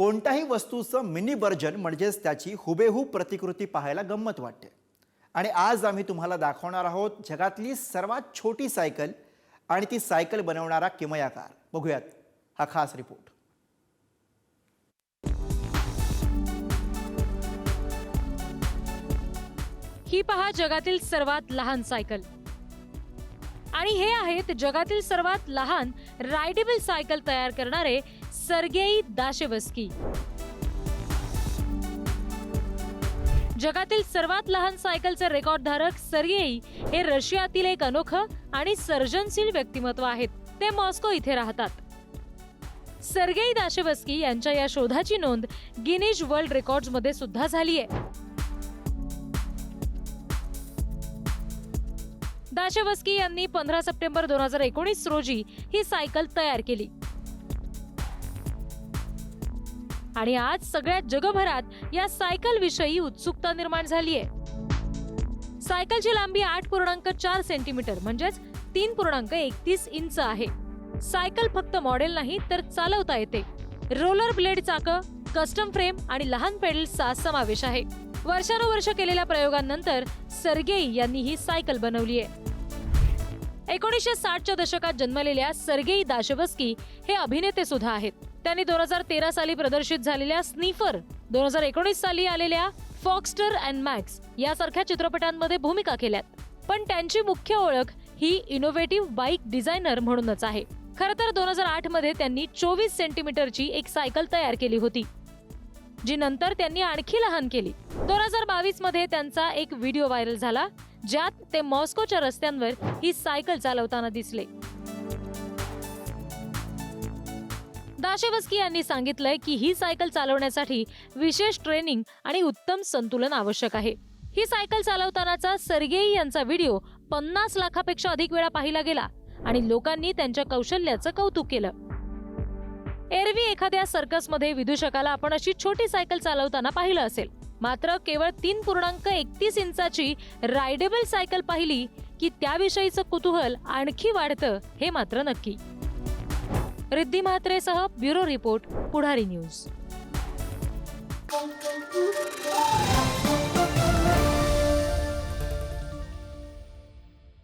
कोणत्याही वस्तूचं mini version म्हणजेच त्याची हुबेहूब प्रतिकृती पाहायला गंमत वाटते. आणि आज आम्ही तुम्हाला दाखवणार आहोत जगातली सर्वात छोटी सायकल आणि ती सायकल बनवणारा किमयाकार. बघूयात हा खास रिपोर्ट. ही पहा जगातील सर्वात लहान सायकल. आणि हे आहेत जगातील सर्वात लहान रायडेबल सायकल तयार करणारे सर्गेई दाशेवस्की. जगातील सर्वात लहान सायकलचे रेकॉर्ड धारक सर्गेई हे रशियातील एक अनोखं आणि सर्जनशील व्यक्तिमत्व आहेत. ते मॉस्को इथे राहतात. सर्गेई दाशेवस्की यांच्या या शोधाची नोंद गिनीज वर्ल्ड रेकॉर्ड्समध्ये सुद्धा झाली आहे दाशेवस्की यांनी पंधरा सप्टेंबर दोन हजार एकोणीस रोजी ही सायकल तयार केली. आणि आज सगळ्या जगभरात या सायकल विषयी उत्सुकता निर्माण झाली आहे. सायकलची लांबी आठ पूर्णांक चार सेंटीमीटर म्हणजेच तीन पूर्णांक एकतीस इंच आहे. सायकल फक्त मॉडेल नाही तर चालवता येते. रोलर ब्लेड चाकं कस्टम फ्रेम आणि लहान पेडल्सचा समावेश आहे. वर्षानुवर्ष केलेल्या प्रयोगांनंतर सर्गेई यांनी ही सायकल बनवली आहे. एकोणीसशे साठच्या दशकात जन्मलेल्या सर्गेई दाशवस्की हे अभिनेते सुद्धा आहेत. त्यांनी दोन हजार तेरा साली प्रदर्शित झालेल्या स्नीफर दोन हजार एकोणीस साली आलेल्या फॉक्स्टर अँड मॅक्स यासारख्या चित्रपटांमध्ये भूमिका केल्यात. पण त्यांची मुख्य ओळख ही इनोव्हेटिव्ह बाईक डिझायनर म्हणूनच आहे. खरं तर दोन हजार आठमध्ये त्यांनी चोवीस सेंटीमीटरची एक सायकल तयार केली होती. जी नंतर त्यांनी आणखी लहान केली. दोन हजार बावीसमध्ये त्यांचा एक व्हिडिओ व्हायरल झाला ज्यात ते मॉस्कोच्या रस्त्यांवर ही सायकल चालवताना दिसले. दाशेवस्की यांनी सांगितलंय की ही सायकल चालवण्यासाठी विशेष ट्रेनिंग आणि उत्तम संतुलन आवश्यक आहे. ही सायकल चालवतानाचा सर्गेई यांचा व्हिडिओ पन्नास लाखापेक्षा अधिक वेळा पाहिला गेला आणि लोकांनी त्यांच्या कौशल्याचं कौतुक केलं. एरवी एखाद्या सर्कसमध्ये विदूषकाला आपण अशी छोटी सायकल चालवताना पाहिलं असेल. मात्र केवळ तीन पूर्णांक एकतीस इंचाची रायडेबल सायकल पाहिली की त्याविषयीचं कुतूहल आणखी वाढतं हे मात्र नक्की. रिद्धी म्हात्रेसह ब्युरो रिपोर्ट पुढारी न्यूज.